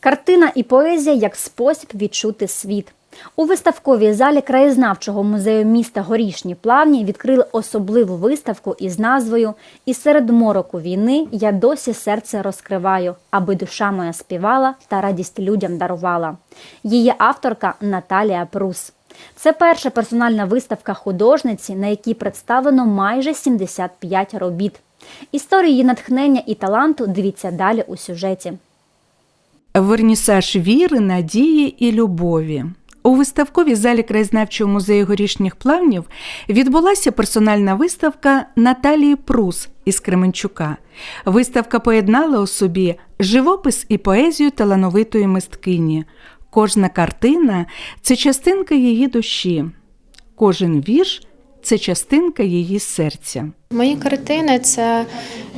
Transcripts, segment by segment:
Картина і поезія як спосіб відчути світ. У виставковій залі краєзнавчого музею міста Горішні Плавні відкрили особливу виставку із назвою І серед мороку війни я досі серце розкриваю, аби душа моя співала та радість людям дарувала. Її авторка Наталія Прус. Це перша персональна виставка художниці, на якій представлено майже 75 робіт. Історію її натхнення і таланту дивіться далі у сюжеті. Вернісаж віри, надії і любові. У виставковій залі краєзнавчого музею горішніх плавнів відбулася персональна виставка Наталії Прус із Кременчука. Виставка поєднала у собі живопис і поезію талановитої мисткині. Кожна картина це частинка її душі, кожен вірш це частинка її серця. Мої картини це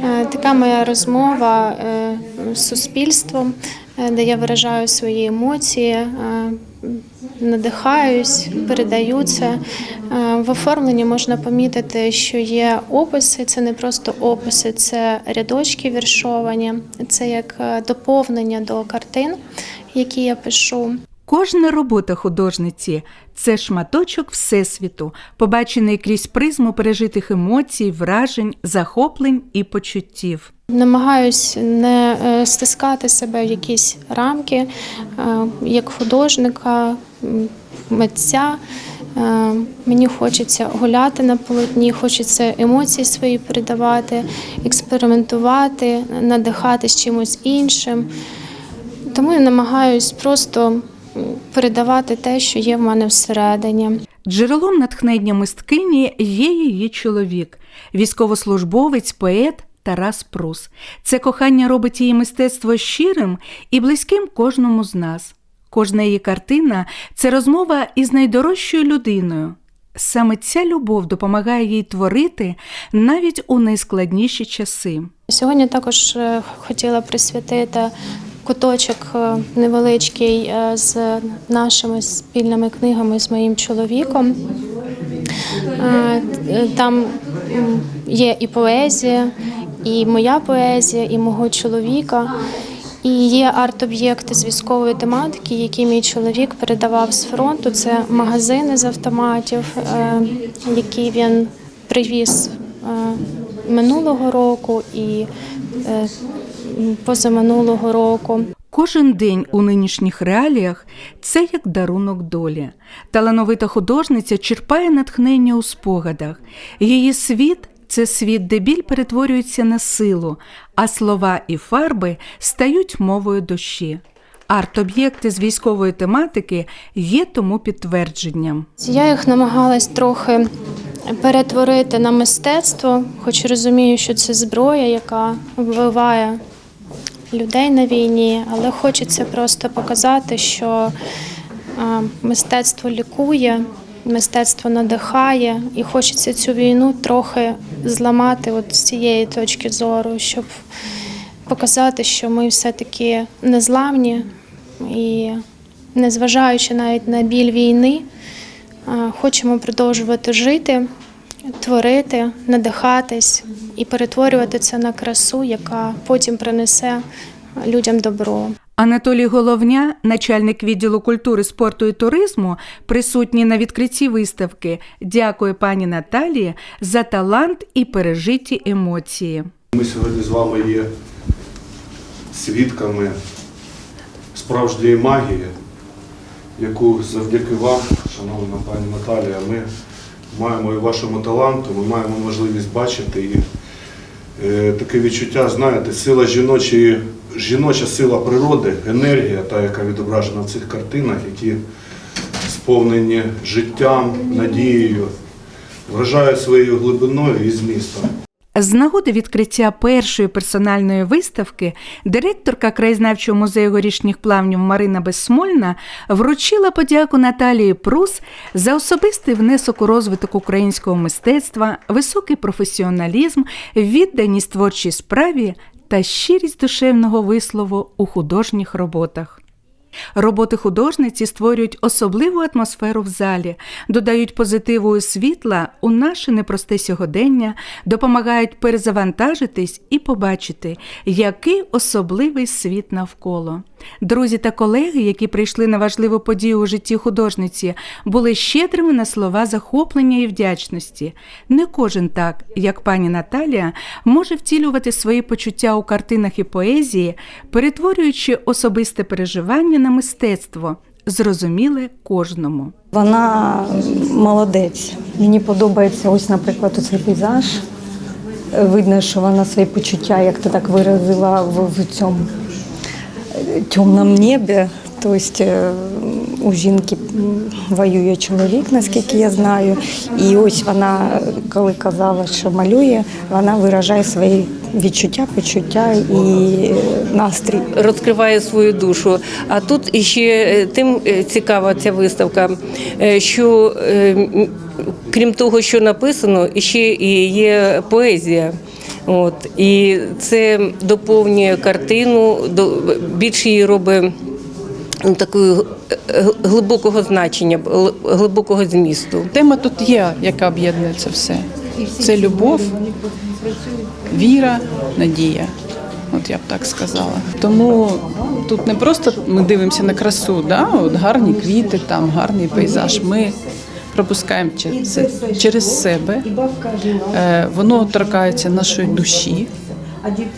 е, така моя розмова е, з суспільством, е, де я виражаю свої емоції, надихаюсь, передаю це. Е, В оформленні можна помітити, що є описи, це не просто описи, це рядочки віршовані, це як доповнення до картин, які я пишу. Кожна робота художниці це шматочок всесвіту, побачений крізь призму пережитих емоцій, вражень, захоплень і почуттів. Намагаюсь не е, стискати себе в якісь рамки е, як художника, митця. Е, Мені хочеться гуляти на полотні, хочеться емоції свої передавати, експериментувати, надихатись чимось іншим. Тому я намагаюсь просто передавати те, що є в мене всередині. Джерелом натхнення мисткині є її чоловік, військовослужбовець, поет Тарас Прус. Це кохання робить її мистецтво щирим і близьким кожному з нас. Кожна її картина це розмова із найдорожчою людиною. Саме ця любов допомагає їй творити навіть у найскладніші часи. Сьогодні також е, хотіла присвятити куточок е, невеличкий е, з нашими спільними книгами з моїм чоловіком. Е, Там є і поезія, і моя поезія, і мого чоловіка. І є арт-об'єкти з військової тематики, які мій чоловік передавав з фронту. Це магазини з автоматів, які він привіз минулого року і позаминулого року. Кожен день у нинішніх реаліях це як дарунок долі. Талановита художниця черпає натхнення у спогадах. Її світ це світ, де біль перетворюється на силу, а слова і фарби стають мовою душі. Арт-об'єкти з військової тематики є тому підтвердженням. Я їх намагалась трохи перетворити на мистецтво, хоч розумію, що це зброя, яка вбиває людей на війні, але хочеться просто показати, що мистецтво лікує, мистецтво надихає, і хочеться цю війну трохи зламати от з цієї точки зору, щоб показати, що ми все-таки незламні і незважаючи навіть на біль війни, хочемо продовжувати жити, творити, надихатись і перетворювати це на красу, яка потім принесе людям добро. Анатолій Головня, начальник відділу культури, спорту і туризму, присутній на відкритті виставки, дякує пані Наталії за талант і пережиті емоції. Ми сьогодні з вами є свідками справжньої магії, яку завдяки вам, шановна пані Наталія, ми маємо і вашому таланту, ми маємо можливість бачити і е, таке відчуття, знаєте, сила жіночої, жіноча сила природи, енергія, та, яка відображена в цих картинах, які сповнені життям, надією, вражає своєю глибиною і змістом. З нагоди відкриття першої персональної виставки директорка краєзнавчого музею горішніх плавнів Марина Безсмольна вручила подяку Наталії Прус за особистий внесок у розвиток українського мистецтва, високий професіоналізм, відданість творчій справі та щирість душевного вислову у художніх роботах. Роботи художниці створюють особливу атмосферу в залі, додають позитиву і світла у наше непросте сьогодення, допомагають перезавантажитись і побачити, який особливий світ навколо. Друзі та колеги, які прийшли на важливу подію у житті художниці, були щедрими на слова захоплення і вдячності. Не кожен так, як пані Наталія, може втілювати свої почуття у картинах і поезії, перетворюючи особисте переживання на мистецтво, зрозуміле кожному. Вона молодець. Мені подобається ось, наприклад, цей пейзаж. Видно, що вона свої почуття, як ти так виразила, в, цьому темному небі. Тобто е, у жінки воює чоловік, наскільки я знаю. І ось вона, коли казала, що малює, вона виражає свої відчуття, почуття і настрій. розкриває свою душу. А тут іще е, тим е, цікава ця виставка, е, що е, крім того, що написано, іще і є поезія. От і це доповнює картину, до більше її робить ну, такою глибокого значення, гл- глибокого змісту. Тема тут є, яка об'єднує це все. Це любов, віра, надія. От я б так сказала. Тому тут не просто ми дивимося на красу, да? от гарні квіти, там гарний пейзаж. Ми пропускаємо через, через себе. Е, Воно торкається нашої душі.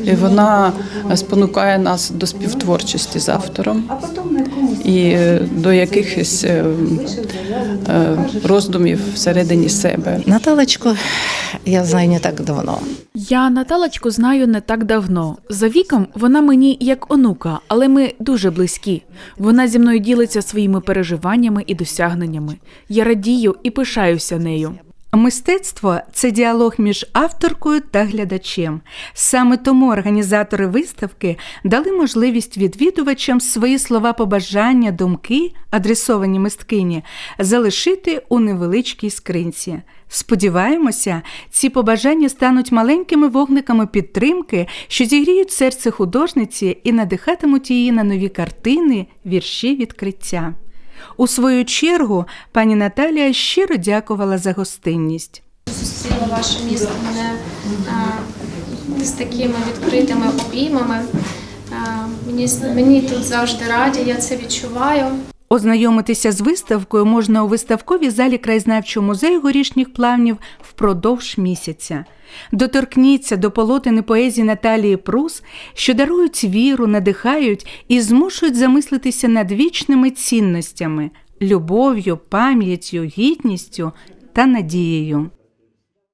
І вона спонукає нас до співтворчості з автором і е, до якихось е, е, роздумів всередині себе. Наталочку я знаю не так давно. Я Наталочку знаю не так давно. За віком вона мені як онука, але ми дуже близькі. Вона зі мною ділиться своїми переживаннями і досягненнями. Я радію і пишаюся нею. Мистецтво це діалог між авторкою та глядачем. Саме тому організатори виставки дали можливість відвідувачам свої слова побажання, думки, адресовані мисткині, залишити у невеличкій скринці. Сподіваємося, ці побажання стануть маленькими вогниками підтримки, що зігріють серце художниці і надихатимуть її на нові картини, вірші відкриття. У свою чергу пані Наталія щиро дякувала за гостинність. Зустріла ваше місто мене а, з такими відкритими обіймами. А, мені, мені тут завжди раді, я це відчуваю. Ознайомитися з виставкою можна у виставковій залі краєзнавчого музею горішніх плавнів впродовж місяця. Доторкніться до полотини поезії Наталії Прус, що дарують віру, надихають і змушують замислитися над вічними цінностями любов'ю, пам'яттю, гідністю та надією.